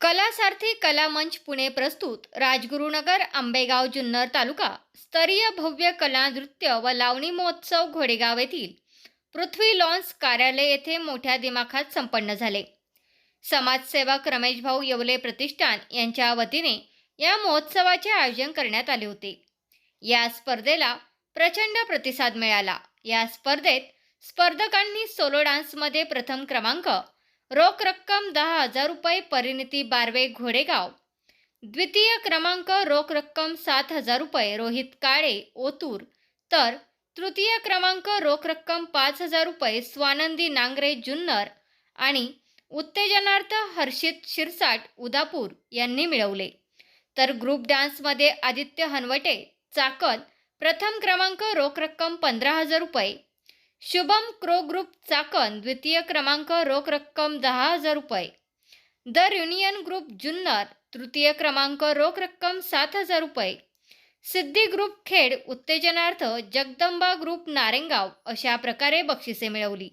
कलासारथी कला मंच पुणे प्रस्तुत. राजगुरुनगर आंबेगाव जुन्नर तालुका. स्तरीय भव्य कला नृत्य व लावणी महोत्सव घोडेगाव येथील. पृथ्वी लॉन्स कार्यालय येथे मोठ्या दिमाखात संपन्न झाले. समाजसेवक रमेश भाऊ येवले प्रतिष्ठान यांच्या वतीने या महोत्सवाचे आयोजन करण्यात आले होते. या स्पर्धेला प्रचंड प्रतिसाद मिळाला. या स्पर्धेत स्पर्धकांनी सोलो डान्समध्ये प्रथम क्रमांक रोख रक्कम दहा हजार रुपये परिणिती बारवे घोडेगाव. द्वितीय क्रमांक रोख रक्कम सात हजार रुपये रोहित काळे ओतूर. तर तृतीय क्रमांक रोख रक्कम पाच हजार रुपये स्वानंदी नांगरे जुन्नर. आणि उत्तेजनार्थ हर्षित शिरसाट उदापूर यांनी मिळवले. तर ग्रुप डान्समध्ये आदित्य हनवटे चाकण. प्रथम क्रमांक रोख रक्कम पंधरा हजार रुपये. शुभम क्रो ग्रुप चाकण द्वितीय क्रमांक रोख रक्कम दहा हजार रुपये. द युनियन ग्रुप जुन्नर तृतीय क्रमांक रोख रक्कम सात हजार रुपये. सिद्धी ग्रुप खेड उत्तेजनार्थ जगदंबा ग्रुप नारेंगाव अशा प्रकारे बक्षिसे मिळवली.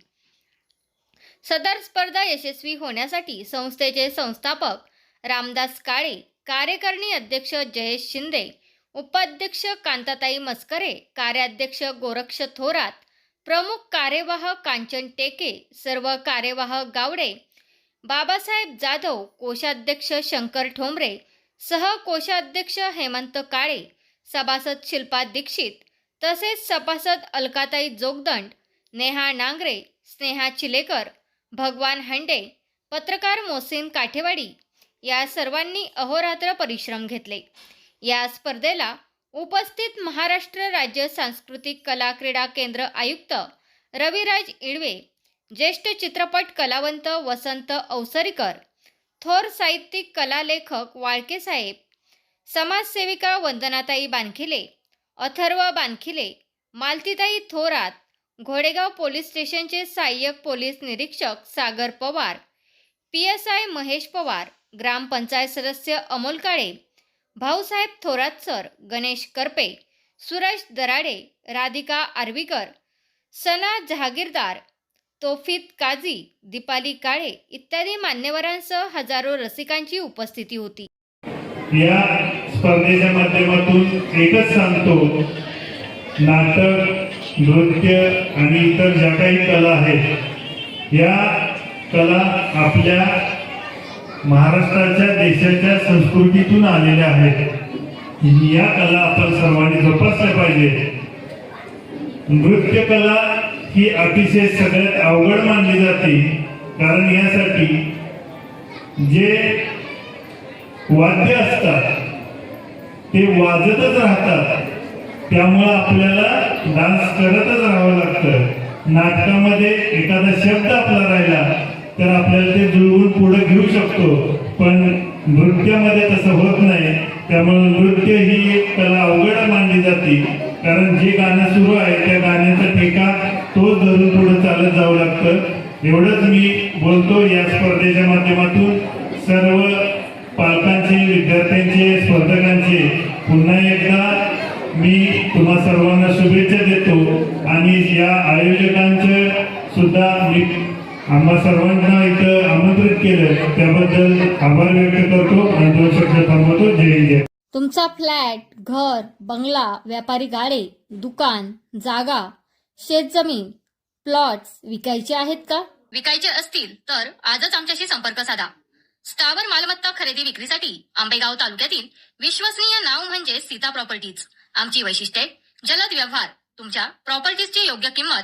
सदर स्पर्धा यशस्वी होण्यासाठी संस्थेचे संस्थापक रामदास काळे कार्यकारिणी अध्यक्ष जयेश शिंदे उपाध्यक्ष कांताताई मस्करे कार्याध्यक्ष गोरक्ष थोरात प्रमुख कार्यवाह कांचन टेके सर्व कार्यवाह गावडे बाबासाहेब जाधव कोषाध्यक्ष शंकर ठोंबरे सहकोषाध्यक्ष हेमंत काळे सभासद शिल्पा दीक्षित तसेच सभासद अलकाताई जोगदंड नेहा नांगरे स्नेहा चिलेकर भगवान हंडे पत्रकार मोसीन काठेवाडी या सर्वांनी अहोरात्र परिश्रम घेतले. या स्पर्धेला उपस्थित महाराष्ट्र राज्य सांस्कृतिक कला क्रीडा केंद्र आयुक्त रविराज इडवे ज्येष्ठ चित्रपट कलावंत वसंत अवसरीकर थोर साहित्यिक कलालेखक वाळके साहेब समाजसेविका वंदनाताई बानखिले अथर्व बानखिले मालतीताई थोरात घोडेगाव पोलीस स्टेशनचे सहाय्यक पोलीस निरीक्षक Sagar Pawar P S I Mahesh Pawar gram panchayat सदस्य अमोल काळे भाऊसाहेब थोरात सर गणेश करपे सुरज दराडे राधिका आर्वीकर सना जहागीरदार तोफित काझी दीपाली काळे इत्यादी मान्यवरांसह हजारो रसिकांची उपस्थिती होती. या स्पर्धेच्या माध्यमातून एकच सांगतो नाटक नृत्य आणि इतर ज्या काही कला आहेत या कला आपल्या महाराष्ट्राच्या देशाच्या संस्कृतीतून आलेल्या आहेत. या कला आपण सर्वांनी जोपासल्या पाहिजे. नृत्य कला ही अतिशय सगळ्यात अवघड मानली जाते. कारण यासाठी जे वाद्य असतात ते वाजतच राहतात. त्यामुळं आपल्याला डान्स करतच राहावं लागतं. नाटकामध्ये एखादा शब्द आपला राहिला तर आपल्याला ते जुळवून पुढे घेऊ शकतो. पण नृत्यामध्ये तसं होत नाही. त्यामुळे नृत्य ही एक कला अवघड मानली जाते. कारण जे गाणं सुरू आहे त्या गाण्याचा ठेका तोच धरून पुढे चालत जावं लागतं. एवढंच मी बोलतो या स्पर्धेच्या माध्यमातून. सर्व पालकांचे विद्यार्थ्यांचे स्पर्धकांचे पुन्हा एकदा मी तुम्हा सर्वांना शुभेच्छा देतो. आणि या आयोजकांचं सुद्धा मी आम्हा सर्वांना इथं आमंत्रित केलं. त्याबद्दल आभार व्यक्त करतो आणि दोन शब्द थांबवतो. जय हिंद. जय तुमचा फ्लॅट घर बंगला व्यापारी गाडे दुकान जागा शेतजमीन प्लॉट्स विकायचे आहेत का? विकायचे असतील तर आजच आमच्याशी संपर्क साधा. स्थावर मालमत्ता खरेदी विक्रीसाठी आंबेगाव तालुक्यातील विश्वसनीय नाव म्हणजे सीता प्रॉपर्टीज. आमची वैशिष्ट्ये जलद व्यवहार तुमच्या प्रॉपर्टीजची योग्य किंमत